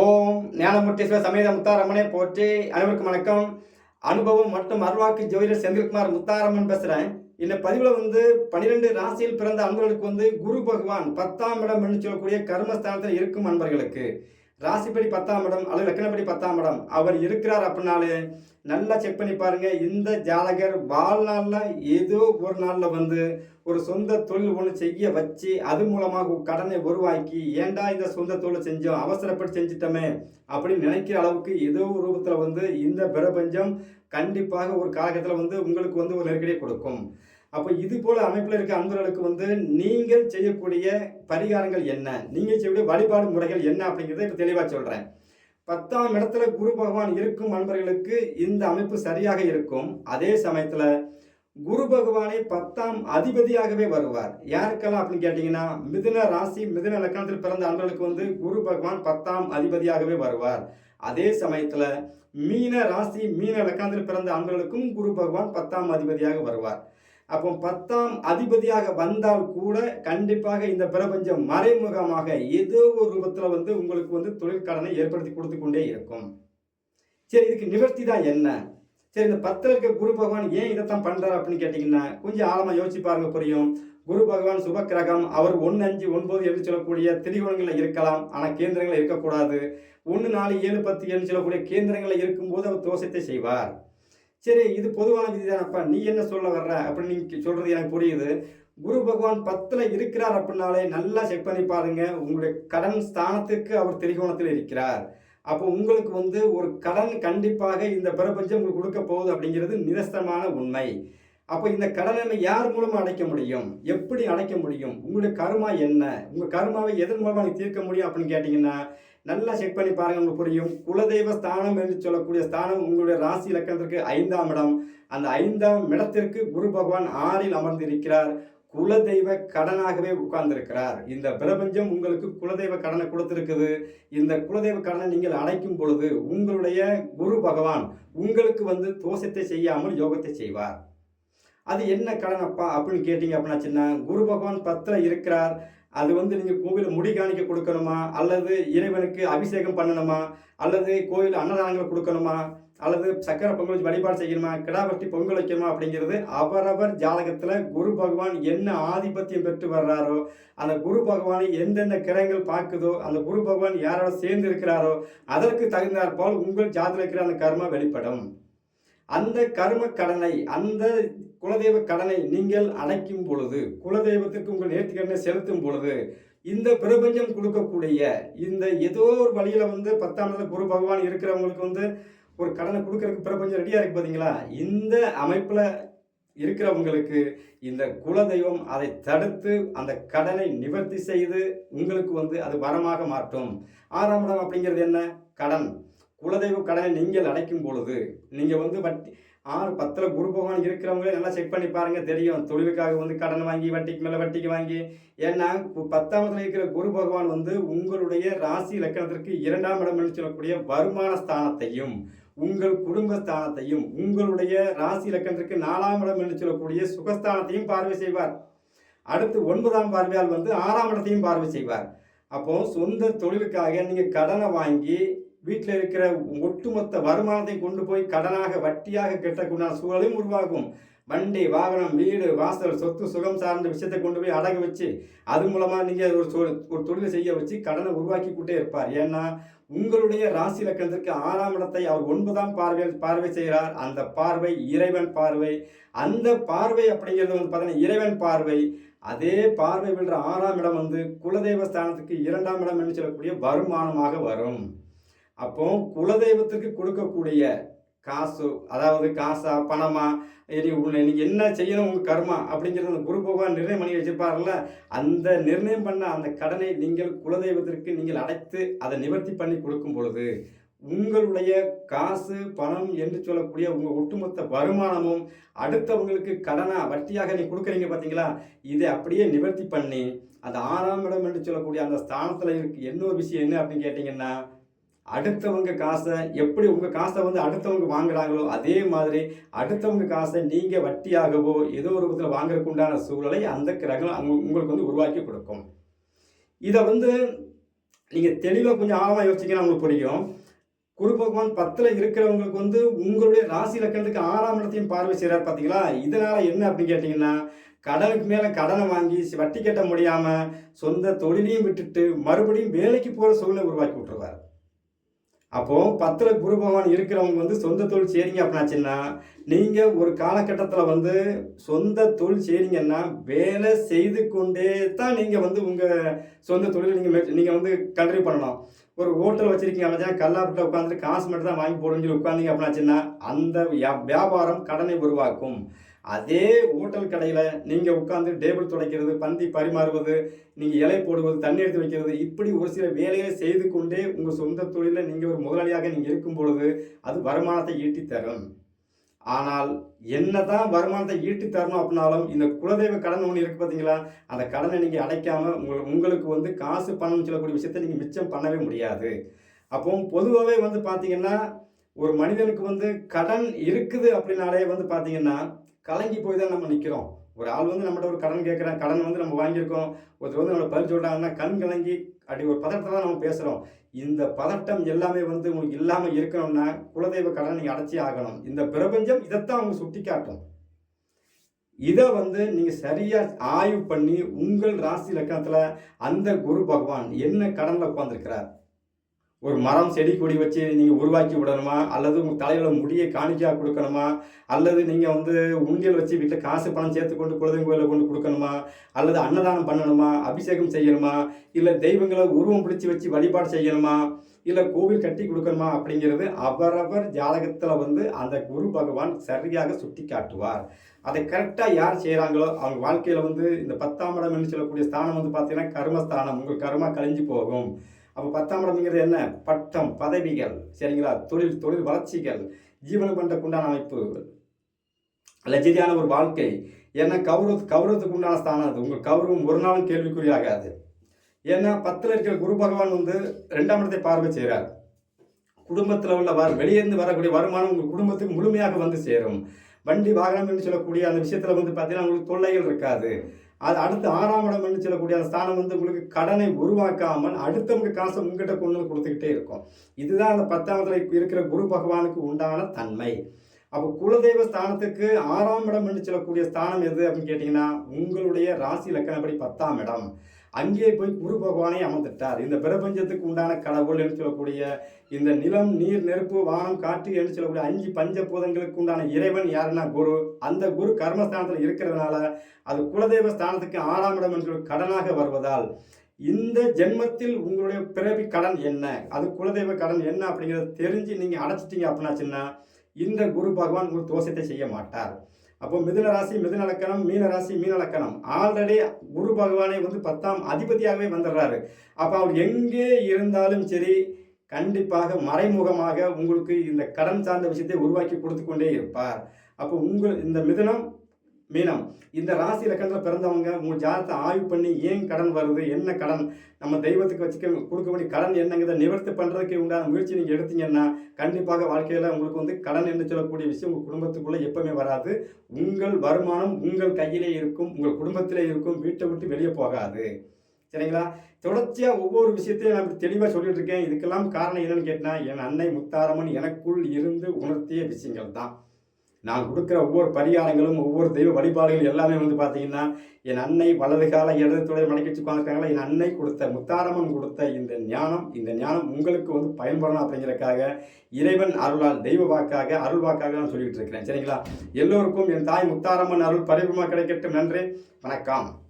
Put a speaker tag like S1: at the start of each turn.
S1: ஓம் ஞானமூர்த்தீஸ்வர சமேத முத்தாரம்மனே போற்றி அனைவருக்கும் வணக்கம். அனுபவம் மற்றும் அருள்வாக்கு ஜோதிடர் செந்தில்குமார் முத்தாரம்மன் பேசுகிறேன் இந்த பதிவில் வந்து பன்னிரெண்டு ராசியில் பிறந்த அன்பர்களுக்கு வந்து குரு பகவான் பத்தாம் இடம் என்று சொல்லக்கூடிய கர்மஸ்தானத்தில் இருக்கும் அன்பர்களுக்கு. ராசிப்படி பத்தாம் இடம் அல்லது லக்கணப்படி பத்தாம் இடம். அவர் இருக்கிறார் அப்படின்னாலே நல்லா செக் பண்ணி பாருங்க. இந்த ஜாதகர் வாழ்நாளில் ஏதோ ஒரு நாளில் வந்து ஒரு சொந்த தொழில் ஒன்று செய்ய வச்சு அது மூலமாக கடனை உருவாக்கி ஏன்டா இந்த சொந்த தொழில் செஞ்சோம்? அவசரப்பட்டு செஞ்சிட்டோமே அப்படின்னு நினைக்கிற அளவுக்கு ஏதோ ஒரு ரூபத்தில் வந்து இந்த பிரபஞ்சம் கண்டிப்பாக ஒரு காலகட்டத்தில் வந்து உங்களுக்கு வந்து ஒரு நெருக்கடியை கொடுக்கும். அப்போ இது போல அமைப்பில் இருக்க அன்பர்களுக்கு வந்து நீங்கள் செய்யக்கூடிய பரிகாரங்கள் என்ன? நீங்கள் செய்யக்கூடிய வழிபாடு முறைகள் என்ன அப்படிங்கிறத இப்போ தெளிவாக சொல்கிறேன் பத்தாம் இடத்துல குரு பகவான் இருக்கும் அன்பர்களுக்கு இந்த அமைப்பு சரியாக இருக்கும். அதே சமயத்தில் குரு பகவானை பத்தாம் அதிபதியாகவே வருவார். யாருக்கெல்லாம் அப்படின்னு கேட்டிங்கன்னா மிதுன ராசி மிதுன லக்கணத்தில் பிறந்த அன்பர்களுக்கு வந்து குரு பகவான் பத்தாம் அதிபதியாகவே வருவார். அதே சமயத்தில் மீன ராசி மீன லக்கணத்தில் பிறந்த அன்பர்களுக்கும் குரு பகவான் பத்தாம் அதிபதியாக வருவார். அப்போ பத்தாம் அதிபதியாக வந்தால் கூட கண்டிப்பாக இந்த பிரபஞ்சம் மறைமுகமாக ஏதோ ஒரு ரூபத்தில் வந்து உங்களுக்கு வந்து தொழில் கடனை ஏற்படுத்தி கொடுத்து கொண்டே இருக்கும். சரி இதுக்கு நிவர்த்தி தான் என்ன? சரி இந்த பத்தில் இருக்க குரு பகவான் ஏன் இதைத்தான் பண்ணுறாரு அப்படின்னு கேட்டிங்கன்னா கொஞ்சம் ஆழமாக யோசிச்சு பாருங்க புரியும். குரு பகவான் சுப கிரகம் அவர் ஒன்று அஞ்சு ஒன்பது என்று சொல்லக்கூடிய திரிகோணங்களில் இருக்கலாம் ஆனால் கேந்திரங்களில் இருக்கக்கூடாது. ஒன்று நாலு ஏழு பத்து என்று சொல்லக்கூடிய கேந்திரங்களில் இருக்கும்போது அவர் தோஷத்தை செய்வார். சரி இது பொதுவான விதி தானப்பா நீ என்ன சொல்ல வர்ற? அப்படின்னு நீங்கள் சொல்கிறது எனக்கு புரியுது. குரு பகவான் பத்தில் இருக்கிறார் அப்படின்னாலே நல்லா செக் பண்ணி பாருங்க. உங்களுடைய கடன் ஸ்தானத்துக்கு அவர் திரிகோணத்தில் இருக்கிறார். அப்போ உங்களுக்கு வந்து ஒரு கடன் கண்டிப்பாக இந்த பிரபஞ்சம் உங்களுக்கு கொடுக்க போகுது அப்படிங்கிறது நிரஸ்தமான உண்மை. அப்போ இந்த கடனை யார் மூலமாக அடைக்க முடியும்? எப்படி அடைக்க முடியும்? உங்களுடைய கருமா என்ன? உங்கள் கருமாவை எதன் மூலமாக நீங்கள் தீர்க்க முடியும் அப்படின்னு கேட்டிங்கன்னா நல்லா செக் பண்ணி பாருங்க உங்களுக்கு புரியும். குலதெய்வ ஸ்தானம் என்று சொல்லக்கூடிய ஸ்தானம் உங்களுடைய ராசி இலக்கணத்திற்கு ஐந்தாம் இடம். அந்த ஐந்தாம் இடத்திற்கு குரு பகவான் ஆறில் அமர்ந்திருக்கிறார். குலதெய்வ கடனாகவே உட்கார்ந்திருக்கிறார். இந்த பிரபஞ்சம் உங்களுக்கு குலதெய்வ கடனை கொடுத்திருக்குது. இந்த குலதெய்வ கடனை நீங்கள் அடைக்கும் பொழுது உங்களுடைய குரு பகவான் உங்களுக்கு வந்து தோஷத்தை செய்யாமல் யோகத்தை செய்வார். அது என்ன கடன் அப்பா அப்படின்னு கேட்டீங்க அப்படின்னா சின்ன குரு பகவான் பத்தில் இருக்கிறார். அது வந்து நீங்கள் கோவிலில் முடி காணிக்க கொடுக்கணுமா? அல்லது இறைவனுக்கு அபிஷேகம் பண்ணணுமா? அல்லது கோவில் அன்னதானங்கள் கொடுக்கணுமா? அல்லது சக்கரை பொங்கல் வச்சு வழிபாடு செய்யணுமா? கிடாபட்டி பொங்கல் வைக்கணுமா? அப்படிங்கிறது அவரவர் ஜாதகத்தில் குரு பகவான் என்ன ஆதிபத்தியம் பெற்று வர்றாரோ அந்த குரு பகவானை எந்தெந்த கிரகங்கள் பார்க்குதோ அந்த குரு பகவான் யாரோட சேர்ந்து இருக்கிறாரோ அதற்கு தகுந்தாற்போல் உங்கள் ஜாதகம் இருக்கிற அந்த கர்மா வெளிப்படும். அந்த கர்ம கடனை அந்த குலதெய்வ கடனை நீங்கள் அடைக்கும் பொழுது குலதெய்வத்திற்கு உங்கள் நேர்த்திக்கடனை செலுத்தும் பொழுது இந்த பிரபஞ்சம் கொடுக்கக்கூடிய இந்த ஏதோ ஒரு வழியில் வந்து பத்தாம் இடத்துல குரு பகவான் இருக்கிறவங்களுக்கு வந்து ஒரு கடனை கொடுக்கறதுக்கு பிரபஞ்சம் ரெடியாக இருக்கு பார்த்தீங்களா இந்த அமைப்பில் இருக்கிறவங்களுக்கு இந்த குலதெய்வம் அதை தடுத்து அந்த கடனை நிவர்த்தி செய்து உங்களுக்கு வந்து அது வரமாக மாற்றும். ஆறாம் இடம் அப்படிங்கிறது என்ன? கடன். குலதெய்வ கடனை நீங்கள் அடைக்கும் பொழுது நீங்கள் வந்து வட்டி ஆறு பத்தில் குரு பகவான் இருக்கிறவங்களே நல்லா செக் பண்ணி பாருங்கள் தெரியும். தொழிலுக்காக வந்து கடன் வாங்கி வட்டிக்கு மேலே வட்டிக்கு வாங்கி. ஏன்னா பத்தாமத்தில் இருக்கிற குரு பகவான் வந்து உங்களுடைய ராசி இலக்கணத்திற்கு இரண்டாம் இடம் என்று சொல்லக்கூடிய வருமான ஸ்தானத்தையும் உங்கள் குடும்ப ஸ்தானத்தையும் உங்களுடைய ராசி இலக்கணத்திற்கு நாலாம் இடம் என்று சொல்லக்கூடிய சுகஸ்தானத்தையும் பார்வை செய்வார். அடுத்து ஒன்பதாம் பார்வையால் வந்து ஆறாம் இடத்தையும் பார்வை செய்வார். அப்போ சொந்த தொழிலுக்காக நீங்கள் கடனை வாங்கி வீட்டில் இருக்கிற ஒட்டுமொத்த வருமானத்தை கொண்டு போய் கடனாக வட்டியாக கெட்டக்கூடிய சூழலும் உருவாகும் வண்டி வாகனம் வீடு வாசல் சொத்து சுகம் சார்ந்த விஷயத்தை கொண்டு போய் அடகு வச்சு அது மூலமாக நீங்கள் ஒரு தொழில் ஒரு தொழிலை செய்ய வச்சு கடனை உருவாக்கி கொண்டே இருப்பார். ஏன்னா உங்களுடைய ராசி லக்கணத்திற்கு ஆறாம் இடத்தை அவர் ஒன்பதாம் பார்வையில் பார்வை செய்கிறார். அந்த பார்வை இறைவன் பார்வை. அந்த பார்வை அப்படிங்கிறது வந்து பார்த்தீங்கன்னா இறைவன் பார்வை. அதே பார்வை விழுற ஆறாம் இடம் வந்து குலதெய்வ ஸ்தானத்துக்கு இரண்டாம் இடம் என்று சொல்லக்கூடிய வருமானமாக வரும். அப்போ குலதெய்வத்துக்கு கொடுக்கக்கூடிய காசு அதாவது காசா பணமா இனி உன்னை நீங்கள் என்ன செய்யணும் உங்கள் கர்மா அப்படிங்கிறத அந்த குரு பகவான் நிர்ணயம் பண்ணி வச்சிருப்பார்ல அந்த நிர்ணயம் பண்ண அந்த கடனை நீங்கள் குலதெய்வத்திற்கு நீங்கள் அடைத்து அதை நிவர்த்தி பண்ணி கொடுக்கும் பொழுது உங்களுடைய காசு பணம் என்று சொல்லக்கூடிய உங்கள் ஒட்டுமொத்த வருமானமும் அடுத்தவங்களுக்கு கடனாக வட்டியாக நீ கொடுக்குறீங்க பார்த்தீங்களா இதை அப்படியே நிவர்த்தி பண்ணி அந்த ஆறாம் இடம் என்று சொல்லக்கூடிய அந்த ஸ்தானத்தில் இருக்கு இன்னொரு விஷயம் என்ன அப்படின்னு கேட்டிங்கன்னா அடுத்தவங்க காசை எப்படி உங்கள் காசை வந்து அடுத்தவங்க வாங்குறாங்களோ அதே மாதிரி அடுத்தவங்க காசை நீங்கள் வட்டியாகவோ ஏதோ ஒரு விதத்தில் வாங்குறதுக்கு உண்டான சூழலை அந்த கிரகம் அங்க- உங்களுக்கு வந்து உருவாக்கி கொடுக்கும். இதை வந்து நீங்கள் தெளிவாக கொஞ்சம் ஆழமாக யோசிச்சிங்கன்னா உங்களுக்கு புரியும். குரு பகவான் பத்தில் இருக்கிறவங்களுக்கு வந்து உங்களுடைய ராசி லக்கணத்துக்கு ஆறாம் இடத்தையும் பார்வை செய்கிறார் பார்த்தீங்களா இதனால் என்ன அப்படின்னு கேட்டிங்கன்னா கடனுக்கு மேலே கடனை வாங்கி வட்டி கட்ட முடியாமல் சொந்த தொழிலையும் விட்டுட்டு மறுபடியும் வேலைக்கு போகிற சூழ்நிலை உருவாக்கி விட்டுருவார். அப்போ பத்தில் குரு பகவான் இருக்கிறவங்க வந்து சொந்த தொழில் செய்றீங்க அப்படின்னாச்சுன்னா நீங்கள் ஒரு காலகட்டத்தில் வந்து சொந்த தொழில் செய்றீங்கன்னா வேலை செய்து கொண்டே தான் நீங்கள் வந்து உங்கள் சொந்த தொழில் நீங்கள் நீங்கள் வந்து கண்டினியூ பண்ணணும். ஒரு ஹோட்டல் வச்சுருக்கீங்க அப்படின்னா கல்லாப்பிட்ட உட்காந்துட்டு காசு மட்டும் தான் வாங்கி போடுன்னு சொல்லி உட்காந்தீங்க அப்படின்னாச்சுன்னா அந்த வியா- வியாபாரம் கடனை உருவாக்கும். அதே ஹோட்டல் கடையில் நீங்கள் உட்காந்து டேபிள் துடைக்கிறது பந்தி பரிமாறுவது நீங்கள் இலை போடுவது தண்ணி எடுத்து வைக்கிறது இப்படி ஒரு சில வேலையை செய்து கொண்டே உங்கள் சொந்த தொழிலில் நீங்கள் ஒரு முதலாளியாக நீங்கள் இருக்கும் பொழுது அது வருமானத்தை ஈட்டி தரும். ஆனால் என்னதான் வருமானத்தை ஈட்டி தரணும் அப்படின்னாலும் இந்த குலதெய்வ கடன் ஒன்று இருக்குது பார்த்தீங்களா அந்த கடனை நீங்கள் அடைக்காமல் உங்கள் உங்களுக்கு வந்து காசு பணம் சொல்லக்கூடிய விஷயத்தை நீங்கள் மிச்சம் பண்ணவே முடியாது. அப்போ பொதுவாகவே வந்து பார்த்தீங்கன்னா ஒரு மனிதனுக்கு வந்து கடன் இருக்குது அப்படின்னாலே வந்து பார்த்தீங்கன்னா கலங்கி போய் தான் நம்ம நிற்கிறோம் ஒரு ஆள் வந்து நம்மகிட்ட ஒரு கடன் கேட்குறான் கடன் வந்து நம்ம வாங்கியிருக்கோம். ஒருத்தர் வந்து நம்மளை பதில் சொல்கிறாங்கன்னா கண் கலங்கி அப்படி ஒரு பதட்டத்தை தான் நம்ம பேசுகிறோம் இந்த பதட்டம் எல்லாமே வந்து உங்களுக்கு இல்லாமல் இருக்கணும்னா குலதெய்வ கடனை நீங்கள் அடைச்சி ஆகணும். இந்த பிரபஞ்சம் இதைத்தான் அவங்க சுட்டி காட்டும் இதை வந்து நீங்கள் சரியாக ஆய்வு பண்ணி உங்கள் ராசி லக்கணத்தில் அந்த குரு பகவான் என்ன கடனில் உட்காந்துருக்கிறார் ஒரு மரம் செடி கொடி வச்சு நீங்கள் உருவாக்கி விடணுமா? அல்லது உங்கள் தலையில் முடியை காணிக்கையாக கொடுக்கணுமா? அல்லது நீங்கள் வந்து உண்டியல் வச்சு வீட்டில் காசு பணம் சேர்த்து கொண்டு குலதெய்வம் கோயிலில் கொண்டு கொடுக்கணுமா? அல்லது அன்னதானம் பண்ணணுமா? அபிஷேகம் செய்யணுமா? இல்லை தெய்வங்களை உருவம் பிடிச்சி வச்சு வழிபாடு செய்யணுமா? இல்லை கோவில் கட்டி கொடுக்கணுமா? அப்படிங்கிறது அவரவர் ஜாதகத்தில் வந்து அந்த குரு பகவான் சரியாக சுட்டி காட்டுவார் அதை கரெக்டாக யார் செய்கிறாங்களோ அவங்க வாழ்க்கையில் வந்து இந்த பத்தாம் இடம் என்று சொல்லக்கூடிய ஸ்தானம் வந்து பார்த்தீங்கன்னா கர்மஸ்தானம். உங்கள் கர்மா கழிஞ்சு போகும். அப்போ பத்தாம் இடம்ங்கிறது என்ன? பட்டம் பதவிகள் சரிங்களா? தொழில் தொழில் வளர்ச்சிகள் ஜீவனம் பண்ணுறதுக்குண்டான அமைப்பு. லஜரியான ஒரு வாழ்க்கை. ஏன்னா கௌரவ கௌரவத்துக்கு உண்டான ஸ்தானம் அது. உங்கள் கௌரவம் ஒரு நாளும் கேள்விக்குறியாகாது ஏன்னா பத்தில் இருக்கிற குரு பகவான் வந்து ரெண்டாம் இடத்தை பார்வை செய்கிறார் குடும்பத்தில் உள்ள வர வெளியேருந்து வரக்கூடிய வருமானம் உங்கள் குடும்பத்துக்கு முழுமையாக வந்து சேரும். வண்டி வாகனம் என்று சொல்லக்கூடிய அந்த விஷயத்தில் வந்து பார்த்தீங்கன்னா உங்களுக்கு தொல்லைகள் இருக்காது. அது அடுத்து ஆறாம் இடம் என்று சொல்லக்கூடிய அந்த ஸ்தானம் வந்து உங்களுக்கு கடனை உருவாக்காமல் அடுத்தவங்க காசை உங்ககிட்ட கொண்டு வந்து கொடுத்துக்கிட்டே இருக்கும். இதுதான் அந்த பத்தாம் இருக்கிற குரு பகவானுக்கு உண்டான தன்மை. அப்போ குலதெய்வ ஸ்தானத்துக்கு ஆறாம் இடம் என்று சொல்லக்கூடிய ஸ்தானம் எது அப்படின்னு கேட்டிங்கன்னா உங்களுடைய ராசி லக்கணப்படி பத்தாம் இடம். அங்கே போய் குரு பகவானை அமர்ந்துட்டார். இந்த பிரபஞ்சத்துக்கு உண்டான கடவுள் என்று சொல்லக்கூடிய இந்த நிலம் நீர் நெருப்பு வானம் காற்று என்று சொல்லக்கூடிய அஞ்சு பஞ்சபூதங்களுக்கு உண்டான இறைவன் யாருன்னா குரு. அந்த குரு கர்மஸ்தானத்தில் இருக்கிறதுனால அது குலதெய்வ ஸ்தானத்துக்கு ஆறாம் இடம் என்று சொல்லி கடனாக வருவதால் இந்த ஜென்மத்தில் உங்களுடைய பிறவி கடன் என்ன? அது குலதெய்வ கடன் என்ன அப்படிங்கிறத தெரிஞ்சு நீங்கள் அடைச்சிட்டீங்க அப்படின்னாச்சுன்னா இந்த குரு பகவான் உங்களுக்கு தோஷத்தை செய்ய மாட்டார். அப்போ மிதுன ராசி மிதுன லக்கணம் மீன ராசி மீன லக்கணம். ஆல்ரெடி குரு பகவானை வந்து பத்தாம் அதிபதியாகவே வந்துடுறாரு. அப்போ அவர் எங்கே இருந்தாலும் சரி கண்டிப்பாக மறைமுகமாக உங்களுக்கு இந்த கடன் சார்ந்த விஷயத்தை உருவாக்கி கொடுத்து கொண்டே இருப்பார். அப்போ உங்கள் இந்த மிதுனம் மீனம். இந்த ராசி லக்கணத்தில் பிறந்தவங்க உங்கள் ஜாதகத்தை ஆய்வு பண்ணி ஏன் கடன் வருது என்ன கடன்? நம்ம தெய்வத்துக்கு வச்சுக்க கொடுக்க வேண்டிய கடன் என்னங்கிறத நிவர்த்தி பண்ணுறதுக்கு உண்டான முயற்சி நீங்கள் எடுத்தீங்கன்னா கண்டிப்பாக வாழ்க்கையில் உங்களுக்கு வந்து கடன் என்று சொல்லக்கூடிய விஷயம் உங்கள் குடும்பத்துக்குள்ளே எப்பவுமே வராது. உங்கள் வருமானம் உங்கள் கையிலே இருக்கும் உங்கள் குடும்பத்திலே இருக்கும் வீட்டை விட்டு வெளியே போகாது. சரிங்களா? தொடர்ச்சியாக ஒவ்வொரு விஷயத்தையும் நான் தெளிவாக சொல்லிட்டு இருக்கேன். இதுக்கெல்லாம் காரணம் என்னன்னு கேட்டால் என் அன்னை முத்தாரம்மன் எனக்குள் இருந்து உணர்த்திய விஷயங்கள் தான் நான் கொடுக்குற ஒவ்வொரு பரிகாரங்களும் ஒவ்வொரு தெய்வ வழிபாடுகள் எல்லாமே வந்து பார்த்தீங்கன்னா என் அன்னை வலது கால இடது துறை மடக்கி வச்சு உட்காந்துருக்காங்களா என் அன்னை கொடுத்த முத்தாரம்மன் கொடுத்த இந்த ஞானம் இந்த ஞானம் உங்களுக்கு வந்து பயன்படணும் அப்படிங்கிறதுக்காக இறைவன் அருளால் தெய்வ வாக்காக அருள் வாக்காக நான் சொல்லிட்டு இருக்கிறேன். சரிங்களா? எல்லோருக்கும் என் தாய் முத்தாரம்மன் அருள் பரிபூர்ணமாக கிடைக்கட்டும். நன்றி. வணக்கம்.